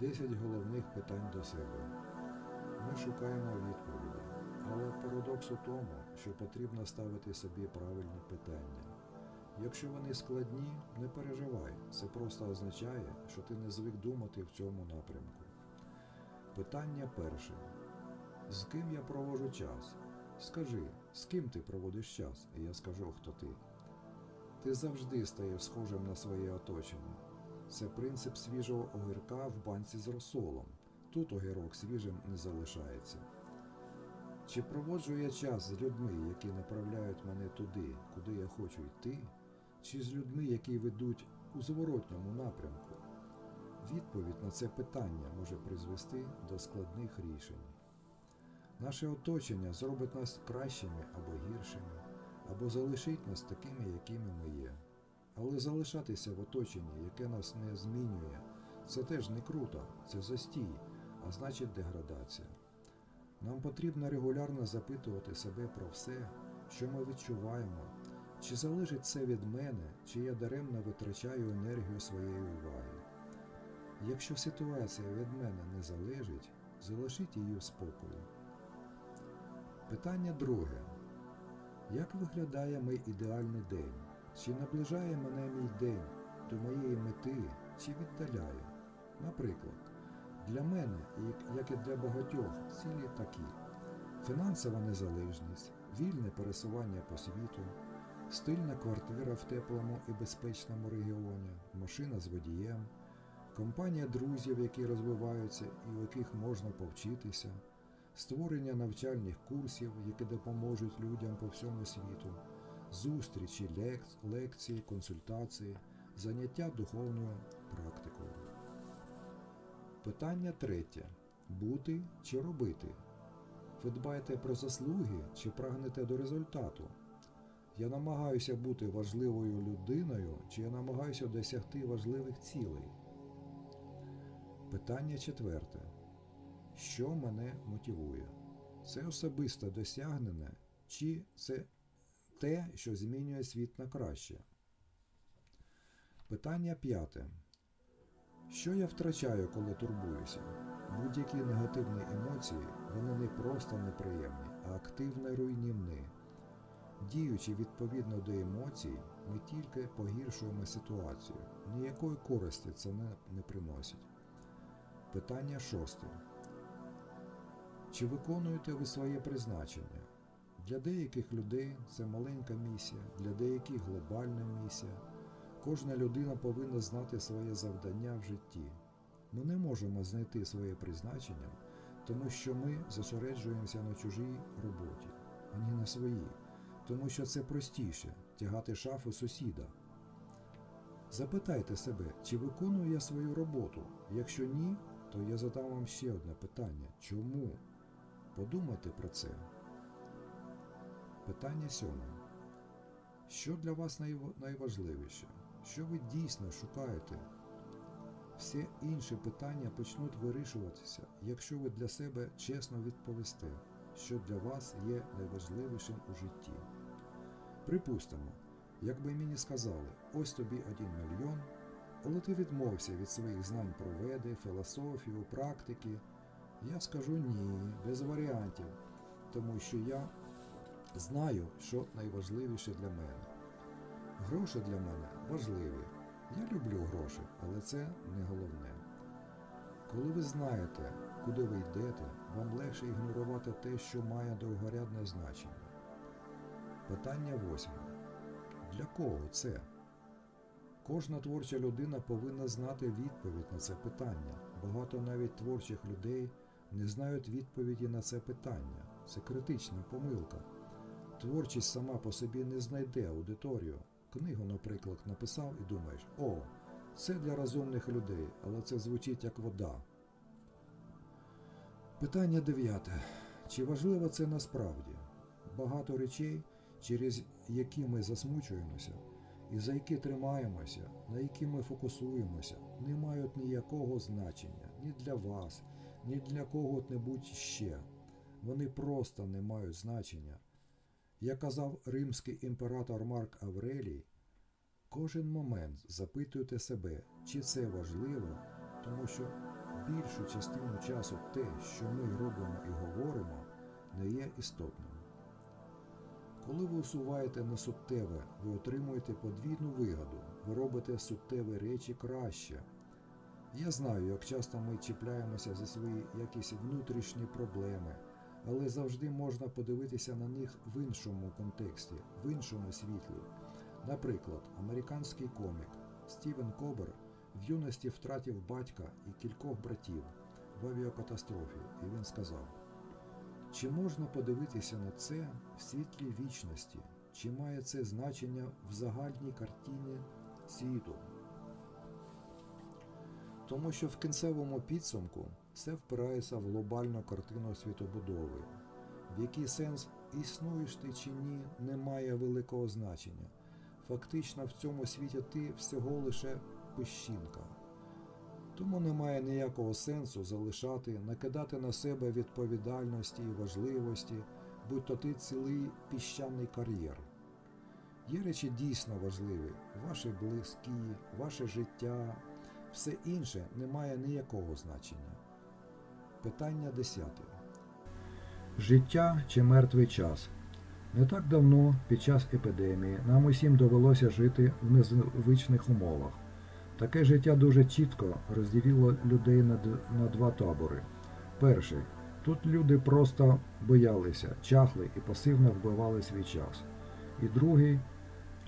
10 головних питань до себе. Ми шукаємо відповіді, але парадокс у тому, що потрібно ставити собі правильні питання. Якщо вони складні, не переживай, це просто означає, що ти не звик думати в цьому напрямку. Питання перше. З ким я проводжу час? Скажи, з ким ти проводиш час, і я скажу, хто ти. Ти завжди стаєш схожим на своє оточення. Це принцип свіжого огірка в банці з розсолом. Тут огірок свіжим не залишається. Чи проводжу я час з людьми, які направляють мене туди, куди я хочу йти, чи з людьми, які ведуть у зворотньому напрямку? Відповідь на це питання може призвести до складних рішень. Наше оточення зробить нас кращими або гіршими, або залишить нас такими, якими ми є. Але залишатися в оточенні, яке нас не змінює, це теж не круто, це застій, а значить деградація. Нам потрібно регулярно запитувати себе про все, що ми відчуваємо, чи залежить це від мене, чи я даремно витрачаю енергію своєї уваги. Якщо ситуація від мене не залежить, залишіть її в спокої. Питання друге. Як виглядає мій ідеальний день? Чи наближає мене мій день до моєї мети, чи віддаляє? Наприклад, для мене, як- і для багатьох, цілі такі: фінансова незалежність, вільне пересування по світу, стильна квартира в теплому і безпечному регіоні, машина з водієм, компанія друзів, які розвиваються і у яких можна повчитися, створення навчальних курсів, які допоможуть людям по всьому світу, зустрічі, лекції, консультації, заняття духовною практикою. Питання третє. Бути чи робити? Ви дбаєте про заслуги чи прагнете до результату? Я намагаюся бути важливою людиною, чи я намагаюся досягти важливих цілей? Питання четверте. Що мене мотивує? Це особисте досягнене, чи це те, що змінює світ на краще? Питання п'яте. Що я втрачаю, коли турбуюся? Будь-які негативні емоції, вони не просто неприємні, а активно руйнівні. Діючи відповідно до емоцій, ми тільки погіршуємо ситуацію. Ніякої користі це не, не приносить. Питання шосте. Чи виконуєте ви своє призначення? Для деяких людей це маленька місія, для деяких глобальна місія. Кожна людина повинна знати своє завдання в житті. Ми не можемо знайти своє призначення, тому що ми зосереджуємося на чужій роботі, а не на своїй, тому що це простіше тягати шафу сусіда. Запитайте себе, чи виконую я свою роботу? Якщо ні, то я задам вам ще одне питання. Чому? Подумайте про це. Питання сьоме. Що для вас найважливіше? Що ви дійсно шукаєте? Всі інші питання почнуть вирішуватися, якщо ви для себе чесно відповісте, що для вас є найважливішим у житті. Припустимо, якби мені сказали, ось тобі один мільйон, але ти відмовився від своїх знань про веди, філософію, практики, я скажу ні, без варіантів, тому що я знаю, що найважливіше для мене. Гроші для мене важливі. Я люблю гроші, але це не головне. Коли ви знаєте, куди ви йдете, вам легше ігнорувати те, що має довгорядне значення. Питання восьме. Для кого це? Кожна творча людина повинна знати відповідь на це питання. Багато навіть творчих людей не знають відповіді на це питання. Це критична помилка. Творчість сама по собі не знайде аудиторію. Книгу, наприклад, написав і думаєш, о, це для розумних людей, але це звучить як вода. Питання дев'яте. Чи важливо це насправді? Багато речей, через які ми засмучуємося, і за які тримаємося, на які ми фокусуємося, не мають ніякого значення ні для вас, ні для кого-небудь ще. Вони просто не мають значення. Як казав римський імператор Марк Аврелій, кожен момент запитуйте себе, чи це важливо, тому що більшу частину часу те, що ми робимо і говоримо, не є істотним. Коли ви усуваєте несуттєве, ви отримуєте подвійну вигоду, ви робите суттєві речі краще. Я знаю, як часто ми чіпляємося за свої якісь внутрішні проблеми, але завжди можна подивитися на них в іншому контексті, в іншому світлі. Наприклад, американський комік Стівен Кобер в юності втратив батька і кількох братів в авіакатастрофі, і він сказав: чи можна подивитися на це в світлі вічності, чи має це значення в загальній картині світу? Тому що в кінцевому підсумку все впирається в глобальну картину світобудови, в який сенс існуєш ти чи ні, не має великого значення. Фактично в цьому світі ти всього лише пищинка. Тому немає ніякого сенсу залишати, накидати на себе відповідальності і важливості, будь то ти цілий піщаний кар'єр. Є речі дійсно важливі, ваші близькі, ваше життя, все інше не має ніякого значення. Питання десяте. Життя чи мертвий час? Не так давно, під час епідемії, нам усім довелося жити в незвичних умовах. Таке життя дуже чітко розділило людей на, на два табори. Перший тут люди просто боялися, чахли і пасивно вбивали свій час. І другий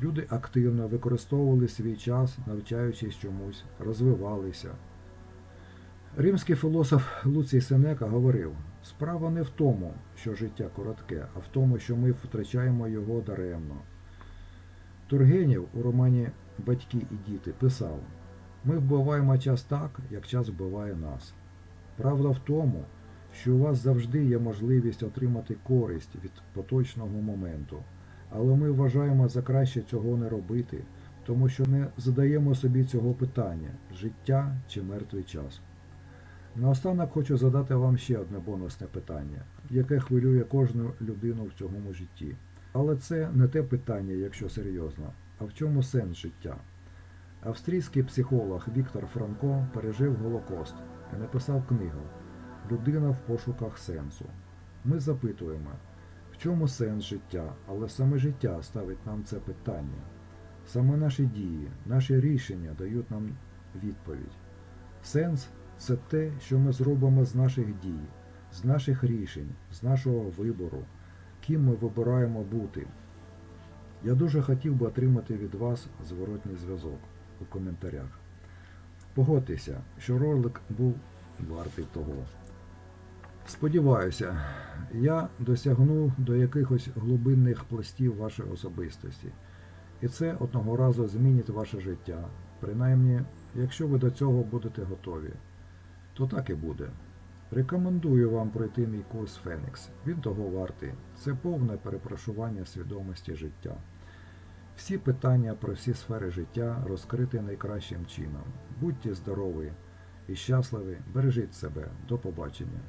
люди активно використовували свій час, навчаючись чомусь, розвивалися. Римський філософ Луцій Сенека говорив: справа не в тому, що життя коротке, а в тому, що ми втрачаємо його даремно. Тургенєв у романі Батьки і діти писав: Ми вбиваємо час так, як час вбиває нас. Правда в тому, що у вас завжди є можливість отримати користь від поточного моменту, але ми вважаємо за краще цього не робити, тому що не задаємо собі цього питання життя чи мертвий час. Наостанок хочу задати вам ще одне бонусне питання, яке хвилює кожну людину в цьому житті. Але це не те питання, якщо серйозно, а в чому сенс життя? Австрійський психолог Віктор Франко пережив Голокост і написав книгу Людина в пошуках сенсу. Ми запитуємо, в чому сенс життя, але саме життя ставить нам це питання. Саме наші дії, наші рішення дають нам відповідь. Сенс це те, що ми зробимо з наших дій, з наших рішень, з нашого вибору, ким ми вибираємо бути. Я дуже хотів би отримати від вас зворотній зв'язок у коментарях. Погодьтеся, що ролик був вартий того. Сподіваюся, я досягну до якихось глибинних пластів вашої особистості. І це одного разу змінить ваше життя. Принаймні, якщо ви до цього будете готові, то так і буде. Рекомендую вам пройти мій курс Фенікс. Він того вартий. Це повне перепрошування свідомості життя. Всі питання про всі сфери життя розкриті найкращим чином. Будьте здорові і щасливі, бережіть себе. До побачення.